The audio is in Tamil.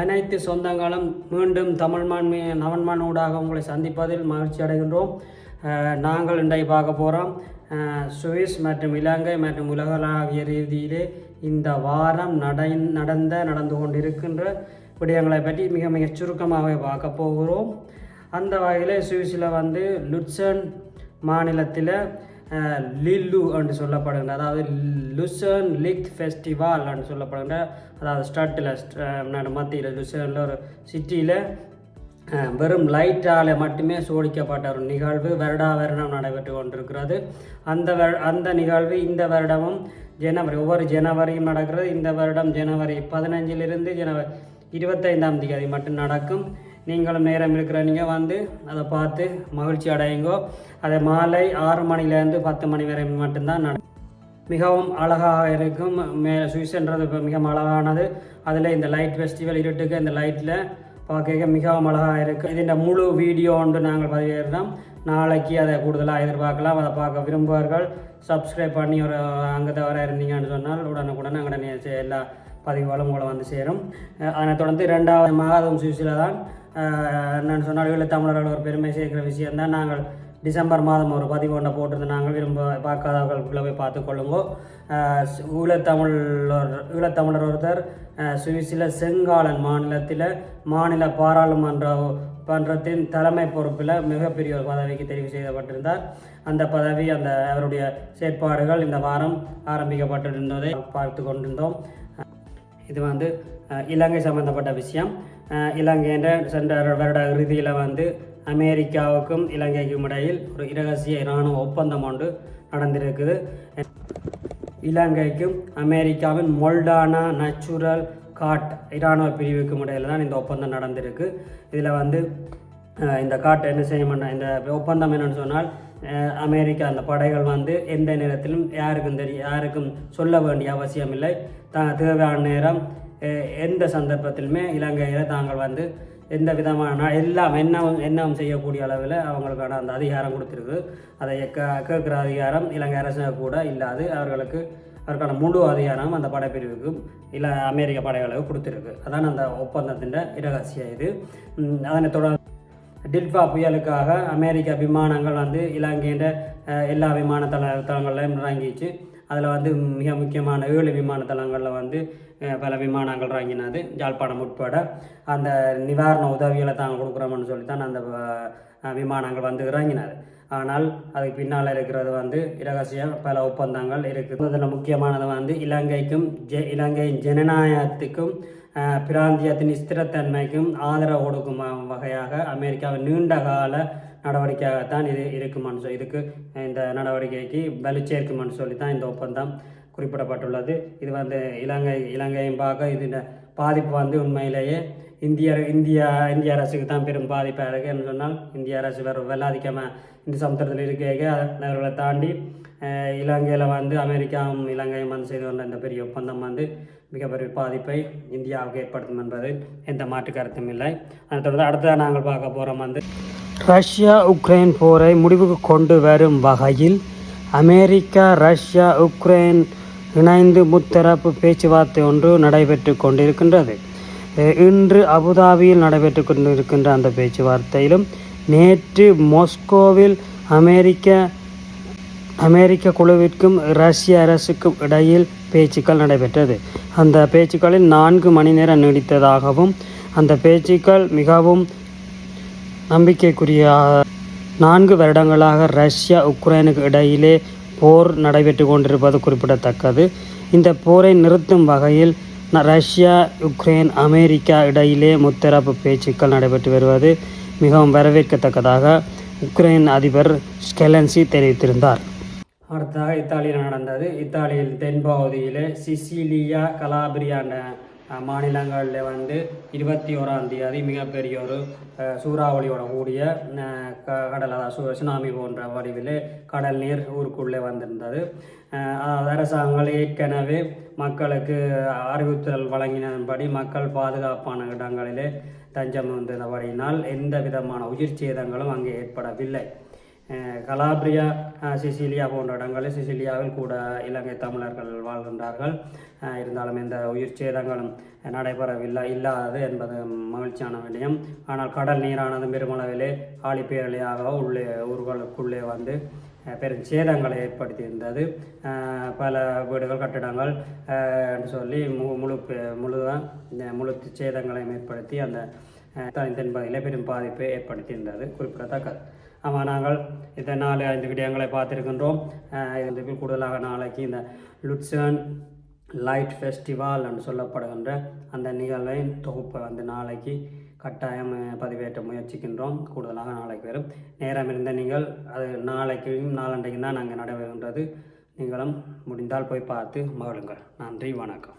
அனைத்து சொந்தங்களும் மீண்டும் தமிழ்மான் நவன்மான் ஊடாக உங்களை சந்திப்பதில் மகிழ்ச்சி அடைகின்றோம். நாங்கள் இன்றைக்கு பார்க்க போகிறோம் சுவிஸ் மற்றும் இலங்கை மற்றும் உலகளாவிய ரீதியிலே இந்த வாரம் நடை நடந்த நடந்து கொண்டிருக்கின்ற விடயங்களை பற்றி மிக மிக சுருக்கமாகவே பார்க்க போகிறோம். அந்த வகையில் சுவிஸில் வந்து லுட்சன் மாநிலத்தில் லில்லு என்று சொல்லப்படுகின்ற அதாவது லுசர்ன் லிக் ஃபெஸ்டிவல் என்று சொல்லப்படுகின்ற அதாவது ஸ்டட்டில் மத்தியில் லுசர்னில் ஒரு சிட்டியில் வெறும் லைட்டால் மட்டுமே சோடிக்கப்பட்ட ஒரு நிகழ்வு வருடா வருடம் நடைபெற்று கொண்டிருக்கிறது. அந்த அந்த நிகழ்வு இந்த வருடமும் ஜனவரி ஒவ்வொரு ஜனவரியும் நடக்கிறது. இந்த வருடம் ஜனவரி பதினஞ்சிலிருந்து ஜனவரி இருபத்தைந்தாம் தேதி மட்டும் நடக்கும். நீங்களும் நேரம் இருக்கிற நீங்கள் வந்து அதை பார்த்து மகிழ்ச்சி அடையுங்கோ. அதை மாலை ஆறு மணிலேருந்து பத்து மணி வரை மட்டும்தான் நட மிகவும் அழகாக இருக்கும். மே சுவிஸ்ன்றது இப்போ மிகவும் அழகானது. அதில் இந்த லைட் ஃபெஸ்டிவல் இருட்டுக்கு இந்த லைட்டில் பார்க்க மிகவும் அழகாக இருக்குது இதன் முழு வீடியோ ஒன்று நாங்கள் பதிவேறோம் நாளைக்கு அதை கூடுதலாக எதிர்பார்க்கலாம். அதை பார்க்க விரும்புவார்கள். சப்ஸ்கிரைப் பண்ணி ஒரு அங்கே தவிர இருந்தீங்கன்னு சொன்னால் உடனுக்குடன் அங்கே எல்லா பதிவுகளும் உங்களை வந்து சேரும். அதனை அதனைத் தொடர்ந்து ரெண்டாவது மாதம் சுவிஸில் தான் அஹ் சொன்னால் தமிழர்கள் ஒரு பெருமை சேர்க்கிற விஷயம்தான் நாங்கள் டிசம்பர் மாதம் ஒரு பதிவு ஒன்றை போட்டிருந்து நாங்கள் விரும்ப பார்க்காதவர்களுக்குள்ளே போய் பார்த்துக்கொள்ளுங்கோ அஹ் சு- ஈழத்தமிழர் ஈழத்தமிழர் ஒருத்தர் அஹ் சுவிஸில் செங்காலன் மாநிலத்தில் மாநில பாராளுமன்ற மன்றத்தின் தலைமை பொறுப்பில் மிகப்பெரிய ஒரு பதவிக்கு தெரிவு செய்யப்பட்டிருந்தார். அந்த பதவி அந்த அவருடைய செயற்பாடுகள் இந்த வாரம் ஆரம்பிக்கப்பட்டிருந்ததை பார்த்து கொண்டிருந்தோம். இது வந்து இலங்கை சம்பந்தப்பட்ட விஷயம். இலங்கையின் சென்ற வருட இறுதியில் வந்து அமெரிக்காவுக்கும் இலங்கைக்கும் இடையில் ஒரு இரகசிய இராணுவ ஒப்பந்தம் ஒன்று நடந்திருக்குது. இலங்கைக்கும் அமெரிக்காவின் மொல்டானா நேச்சுரல் காட் இராணுவ பிரிவுக்கும் இடையில் தான் இந்த ஒப்பந்தம் நடந்திருக்கு. இதில் வந்து இந்த காட் என்ன செய்யணும்னா இந்த ஒப்பந்தம் என்னென்னு சொன்னால் அமெரிக்கா அந்த படைகள் வந்து எந்த நேரத்திலும் யாருக்கும் தெரியும் யாருக்கும் சொல்ல வேண்டிய அவசியம் இல்லை த தேவையான நேரம் எந்த சந்தர்ப்பத்திலுமே இலங்கையில் தாங்கள் வந்து எந்த விதமான எல்லாம் என்ன என்னவும் செய்யக்கூடிய அளவில் அவங்களுக்கான அந்த அதிகாரம் கொடுத்துருக்கு. அதை கேட்குற அதிகாரம் இலங்கை அரசு கூட இல்லாது அவர்களுக்கு அதற்கான முழு அதிகாரம் அந்த படைப்பிரிவுக்கு இல்லை அமெரிக்க படைகளுக்கு கொடுத்துருக்கு. அதான் அந்த ஒப்பந்தத்தின் இரகசியம் இது. அதனை தொடர்ந்து டில்ஃபா புயலுக்காக அமெரிக்க விமானங்கள் வந்து இலங்கையின் எல்லா விமான தள தளங்களையும் இறங்கிச்சு. அதில் வந்து மிக முக்கியமான ஏழு விமான தளங்களில் வந்து பல விமானங்கள் இறங்கினது. ஜாழ்ப்பாணம் உட்பட அந்த நிவாரண உதவிகளை தாங்க கொடுக்குறோம்னு சொல்லி தான் அந்த விமானங்கள் வந்து இறங்கினது. ஆனால் அதுக்கு பின்னால் இருக்கிறது வந்து இரகசிய பல ஒப்பந்தங்கள் இருக்குது. அதில் முக்கியமானது வந்து இலங்கைக்கும் ஜெ இலங்கையின் ஜனநாயகத்துக்கும் பிராந்தியத்தின் ஸ்திரத்தன்மைக்கும் ஆதரவு கொடுக்கும் வகையாக அமெரிக்காவின் நீண்ட கால நடவடிக்கையாகத்தான் இது இருக்குமான்னு சொல்லி இதுக்கு இந்த நடவடிக்கைக்கு வலு சேர்க்குமான்னு சொல்லி தான் இந்த ஒப்பந்தம் குறிப்பிடப்பட்டுள்ளது. இது வந்து இலங்கை இலங்கையும் பார்க்க இது பாதிப்பு வந்து உண்மையிலேயே இந்திய இந்தியா இந்திய அரசுக்கு தான் பெரும் பாதிப்பாக இருக்குது என்று சொன்னால் இந்திய அரசு வேறு வெள்ளாதிக்கமாக இந்த சமுத்திரத்தில் இருக்க அவர்களை தாண்டி இலங்கையில் வந்து அமெரிக்காவும் இலங்கையும் வந்து செய்து கொண்ட இந்த பெரிய ஒப்பந்தம் வந்து மிகப்பெரிய பாதிப்பை இந்தியாவுக்கு ஏற்படுத்தும் என்பது எந்த மாற்று கருத்தும் இல்லை. அதை தொடர்ந்து அடுத்ததாக நாங்கள் பார்க்க போகிறோம் வந்து ரஷ்யா உக்ரைன் போரை முடிவுக்கு கொண்டு வரும் வகையில் அமெரிக்கா ரஷ்யா உக்ரைன் இணைந்து முத்தரப்பு பேச்சுவார்த்தை ஒன்று நடைபெற்று கொண்டிருக்கின்றது. இன்று அபுதாபியில் நடைபெற்று கொண்டிருக்கின்ற அந்த பேச்சுவார்த்தையிலும் நேற்று மாஸ்கோவில் அமெரிக்க அமெரிக்க குழுவிற்கும் ரஷ்ய அரசுக்கும் இடையில் பேச்சுக்கள் நடைபெற்றது. அந்த பேச்சுக்களில் நான்கு மணி நேரம் நீடித்ததாகவும் அந்த பேச்சுக்கள் மிகவும் நம்பிக்கைக்குரிய நான்கு வருடங்களாக ரஷ்யா உக்ரைனுக்கு இடையிலே போர் நடைபெற்று கொண்டிருப்பது குறிப்பிடத்தக்கது. இந்த போரை நிறுத்தும் வகையில் ரஷ்யா உக்ரைன் அமெரிக்கா இடையிலே முத்தரப்பு பேச்சுக்கள் நடைபெற்று வருவது மிகவும் வரவேற்கத்தக்கதாக உக்ரைன் அதிபர் ஸ்கெலன்சி தெரிவித்திருந்தார். அடுத்ததாக இத்தாலியில் நடந்தது? இத்தாலியில் தென்பகுதியில் சிசிலியா கலாபிரியான மாநிலங்களில் வந்து இருபத்தி ஓராம் தேதி மிகப்பெரிய ஒரு சூறாவளியோட கூடிய கடல் அதாவது சுனாமி போன்ற வடிவில் கடல் நீர் ஊருக்குள்ளே வந்திருந்தது. அரசாங்கங்கள் ஏற்கனவே மக்களுக்கு அறிவுறுத்தல் வழங்கினபடி மக்கள் பாதுகாப்பான இடங்களிலே தஞ்சம் வந்தபடியினால் எந்த விதமான உயிர் சேதங்களும் அங்கே ஏற்படவில்லை. கலாப்ரியா சிசிலியா போன்ற இடங்களில் சிசிலியாவில் கூட இலங்கை தமிழர்கள் வாழ்கின்றார்கள். இருந்தாலும் எந்த உயிர் சேதங்களும் நடைபெறவில்லை இல்லாதது என்பது மகிழ்ச்சியான விடயம். ஆனால் கடல் நீரானது பெருமளவிலே ஆழிப்பேரலையாக உள்ளே ஊர்களுக்குள்ளே வந்து பெரும் சேதங்களை ஏற்படுத்தியிருந்தது. பல வீடுகள் கட்டிடங்கள் என்று சொல்லி மு முழு முழுதான் முழு சேதங்களையும் ஏற்படுத்தி அந்த அஹ், தென்பகுதியில் பெரும் பாதிப்பை ஏற்படுத்தியிருந்தது குறிப்பிடத்தக்கது. ஆமாம் நாங்கள் இந்த நாலு ஐந்து விடயங்களை பார்த்துருக்கின்றோம். அஹ், கூடுதலாக நாளைக்கு இந்த லுட்சன் லைட் ஃபெஸ்டிவல் என்று சொல்லப்படுகின்ற அந்த நிகழ்வின் தொகுப்பை வந்து நாளைக்கு கட்டாயம் பதிவேற்ற முயற்சிக்கின்றோம். கூடுதலாக நாளைக்கு வரும். நேரம் இருந்த நீங்கள் அது நாளைக்கும் நாளண்டைக்கும் தான் நாங்கள் நடைபெறுகின்றது. நீங்களும் முடிந்தால் போய் பார்த்து மகிழுங்கள். நன்றி வணக்கம்.